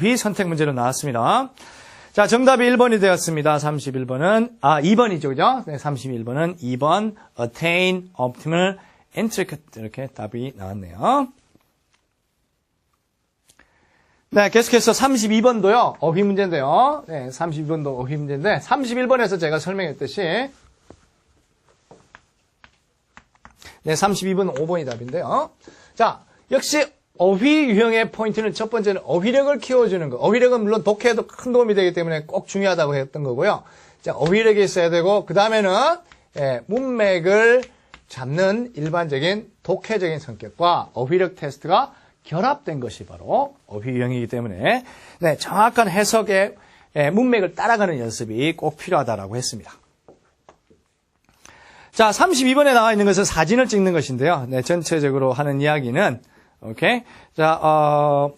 B 선택 문제로 나왔습니다. 자, 정답이 1번이 되었습니다. 31번은, 아, 2번이죠, 그죠? 네, 31번은 2번, attain optimal intricate. 이렇게 답이 나왔네요. 네, 계속해서 32번도요, 어휘 문제인데요. 네, 32번도 어휘 문제인데, 31번에서 제가 설명했듯이, 네, 32번 5번이 답인데요. 자, 역시 어휘 유형의 포인트는 첫 번째는 어휘력을 키워주는 거. 어휘력은 물론 독해에도 큰 도움이 되기 때문에 꼭 중요하다고 했던 거고요. 자, 어휘력이 있어야 되고, 그 다음에는, 예, 문맥을 잡는 일반적인 독해적인 성격과 어휘력 테스트가 결합된 것이 바로 어휘 유형이기 때문에, 네, 정확한 해석의 예, 문맥을 따라가는 연습이 꼭 필요하다라고 했습니다. 자, 32번에 나와 있는 것은 사진을 찍는 것인데요. 네, 전체적으로 하는 이야기는 오케이. 자, 어,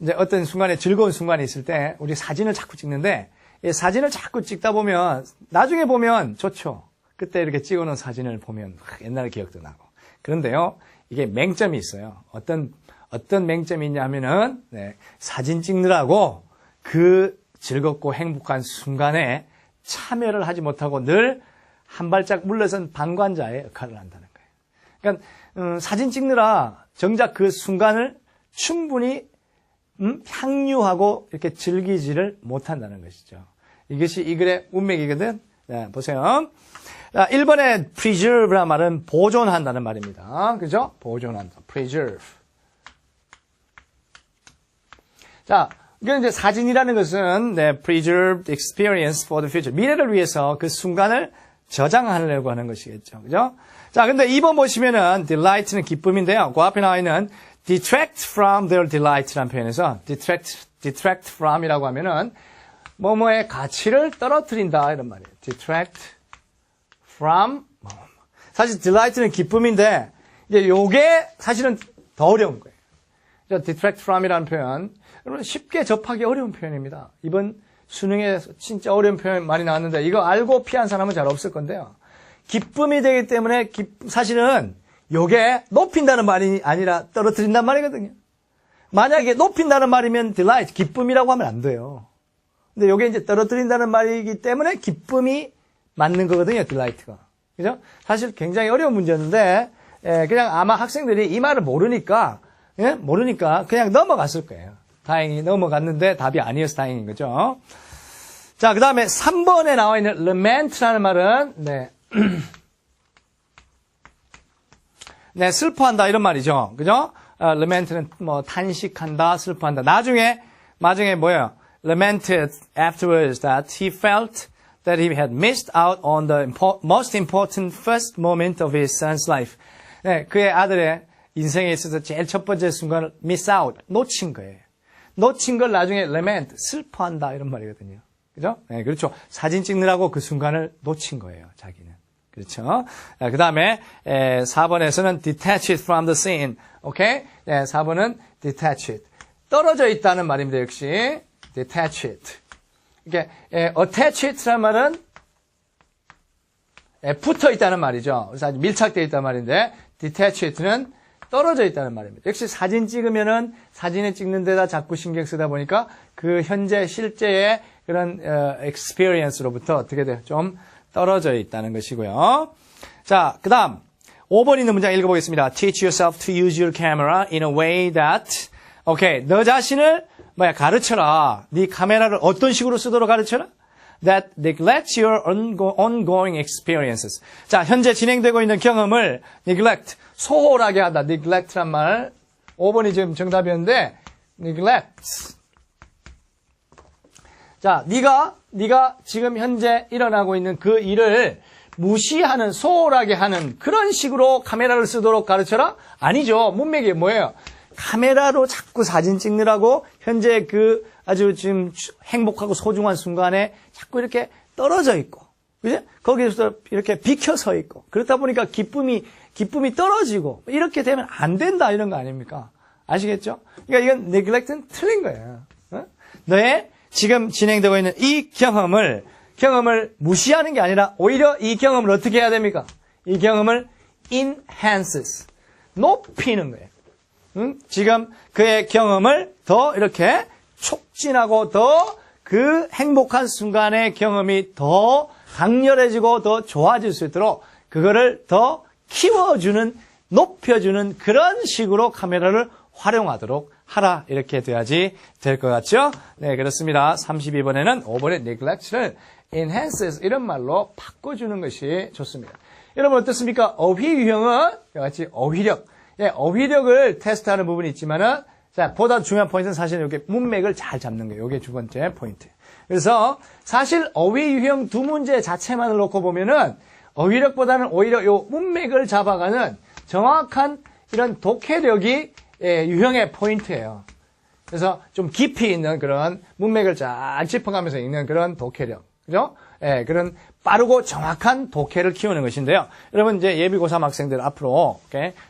이제 어떤 순간에 즐거운 순간이 있을 때 우리 사진을 자꾸 찍는데 이 사진을 자꾸 찍다 보면 나중에 보면 좋죠. 그때 이렇게 찍어놓은 사진을 보면 옛날 기억도 나고. 그런데요, 이게 맹점이 있어요. 어떤 어떤 맹점이 있냐면은 네, 사진 찍느라고 그 즐겁고 행복한 순간에 참여를 하지 못하고 늘 한 발짝 물러선 방관자의 역할을 거예요. 그러니까 음, 사진 찍느라 정작 그 순간을 충분히 음, 향유하고 이렇게 즐기지를 못한다는 것이죠. 이것이 이 글의 운명이거든. 네, 보세요. 자, 1번에 preserve란 말은 보존한다는 말입니다. 그죠? 보존한다. preserve. 자, 이건 이제 사진이라는 것은 네, preserved experience for the future. 미래를 위해서 그 순간을 저장하려고 하는 것이겠죠. 그죠? 자, 근데 2번 보시면은 delight는 기쁨인데요. 그 앞에 나와 있는 detract from their delight라는 표현에서 detract, detract from이라고 하면은 뭐뭐의 가치를 떨어뜨린다 이런 말이에요. detract from 뭐. 사실 delight는 기쁨인데 이제 요게 사실은 더 어려운 거예요. detract from이라는 표현 여러분 쉽게 접하기 어려운 표현입니다. 이번 수능에 진짜 어려운 표현 많이 나왔는데 이거 알고 피한 사람은 잘 없을 건데요. 기쁨이 되기 때문에 기, 사실은 요게 높인다는 말이 아니라 떨어뜨린다는 말이거든요. 만약에 높인다는 말이면 delight, 기쁨이라고 하면 안 돼요. 근데 요게 이제 떨어뜨린다는 말이기 때문에 기쁨이 맞는 거거든요, delight가. 그죠? 사실 굉장히 어려운 문제였는데, 예, 그냥 아마 학생들이 이 말을 모르니까, 예? 모르니까 그냥 넘어갔을 거예요. 다행히 넘어갔는데 답이 아니어서 다행인 거죠. 자, 그 다음에 3번에 나와 있는 lament라는 말은, 네. 네, 슬퍼한다 이런 말이죠. 그죠? 어, lament는 뭐 탄식한다, 슬퍼한다. 나중에 나중에 뭐예요? lamented afterwards that he felt that he had missed out on the impo- most important first moment of his son's life. 네, 그의 아들의 인생에 있어서 제일 첫 번째 순간을 miss out, 놓친 거예요. 놓친 걸 나중에 lament, 슬퍼한다 이런 말이거든요. 그죠? 네, 그렇죠. 사진 찍느라고 그 순간을 놓친 거예요, 자기는. 그렇죠. 그 다음에 4번에서는 detached from the scene. 오케이? 네, 4번은 detached. 떨어져 있다는 말입니다. 역시 detached. 이게 attached라는 말은 붙어 있다는 말이죠. 그래서 아주 밀착되어 있다는 말인데 detached는 떨어져 있다는 말입니다. 역시 사진 찍으면은 사진을 찍는 데다 자꾸 신경 쓰다 보니까 그 현재 실제의 그런 experience로부터 어떻게 돼요? 좀 떨어져 있다는 것이고요. 자, 그 다음 5번 있는 문장 읽어보겠습니다. Teach yourself to use your camera in a way that 오케이, 너 자신을 뭐야 가르쳐라. 네 카메라를 어떤 식으로 쓰도록 가르쳐라? That neglects your ongoing experiences. 자, 현재 진행되고 있는 경험을 neglect, 소홀하게 하다. neglect란 말. 5번이 지금 정답이었는데 neglect. 자, 네가 네가 지금 현재 일어나고 있는 그 일을 무시하는 소홀하게 하는 그런 식으로 카메라를 쓰도록 가르쳐라? 아니죠. 문맥이 뭐예요? 카메라로 자꾸 사진 찍느라고 현재 그 아주 지금 행복하고 소중한 순간에 자꾸 이렇게 떨어져 있고, 그죠? 거기서 이렇게 비켜 서 있고, 그렇다 보니까 기쁨이, 기쁨이 떨어지고, 이렇게 되면 안 된다, 이런 거 아닙니까? 아시겠죠? 그러니까 이건 neglect는 틀린 거예요. 어? 너의 지금 진행되고 있는 이 경험을, 경험을 무시하는 게 아니라 오히려 이 경험을 어떻게 해야 됩니까? 이 경험을 enhances, 높이는 거예요. 응? 지금 그의 경험을 더 이렇게 촉진하고 더 그 행복한 순간의 경험이 더 강렬해지고 더 좋아질 수 있도록 그거를 더 키워주는 높여주는 그런 식으로 카메라를 활용하도록 하라 이렇게 돼야지 될 것 같죠? 네 그렇습니다. 32번에는 5번의 neglect를 enhances 이런 말로 바꿔주는 것이 좋습니다. 여러분 어떻습니까? 어휘 유형은 같이 어휘력, 예, 어휘력을 테스트하는 부분이 있지만은 자 보다 중요한 포인트는 사실 이렇게 문맥을 잘 잡는 거예요. 이게 두 번째 포인트. 그래서 사실 어휘 유형 두 문제 자체만을 놓고 보면은 어휘력보다는 오히려 요 문맥을 잡아가는 정확한 이런 독해력이 예, 유형의 포인트예요. 그래서 좀 깊이 있는 그런 문맥을 잘 짚어가면서 읽는 그런 독해력. 그죠? 예, 그런 빠르고 정확한 독해를 키우는 것인데요. 여러분 이제 예비 고3 학생들 앞으로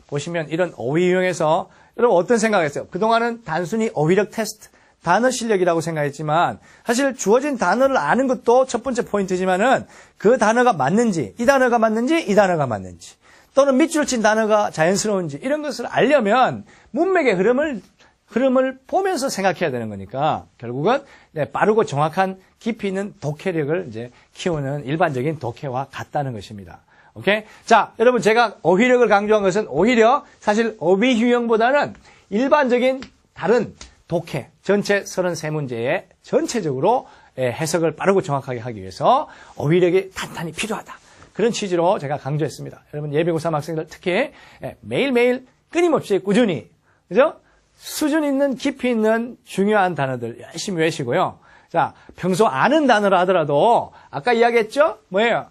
보시면 이런 어휘 유형에서 여러분 어떤 생각했어요? 그동안은 단순히 어휘력 테스트, 단어 실력이라고 생각했지만 사실 주어진 단어를 아는 것도 첫 번째 포인트지만은 그 단어가 맞는지, 이 단어가 맞는지, 이 단어가 맞는지 또는 밑줄 친 단어가 자연스러운지 이런 것을 알려면 문맥의 흐름을 흐름을 보면서 생각해야 되는 거니까 결국은 네, 빠르고 정확한 깊이 있는 독해력을 이제 키우는 일반적인 독해와 같다는 것입니다. 오케이? 자, 여러분 제가 어휘력을 강조한 것은 오히려 사실 어휘 유형보다는 일반적인 다른 독해 전체 33문제의 전체적으로 예, 해석을 빠르고 정확하게 하기 위해서 어휘력이 탄탄히 필요하다. 그런 취지로 제가 강조했습니다. 여러분 예비고3 학생들 특히 예, 매일매일 끊임없이 꾸준히 그죠? 수준 있는 깊이 있는 중요한 단어들 열심히 외시고요. 자, 평소 아는 단어라 하더라도 아까 이야기했죠? 뭐예요?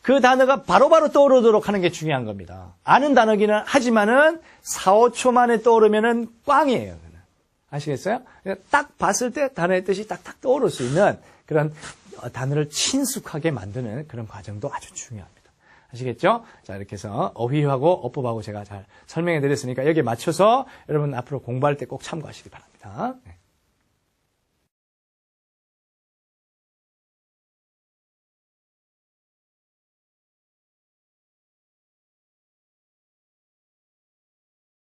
그 단어가 바로바로 떠오르도록 하는 게 중요한 겁니다. 아는 단어기는 하지만은 4, 5초 만에 떠오르면은 꽝이에요. 아시겠어요? 딱 봤을 때 단어의 뜻이 딱딱 떠오를 수 있는 그런 단어를 친숙하게 만드는 그런 과정도 아주 중요합니다. 아시겠죠? 자, 이렇게 해서 어휘하고 어법하고 제가 잘 설명해 드렸으니까 여기에 맞춰서 여러분 앞으로 공부할 때 꼭 참고하시기 바랍니다. 네.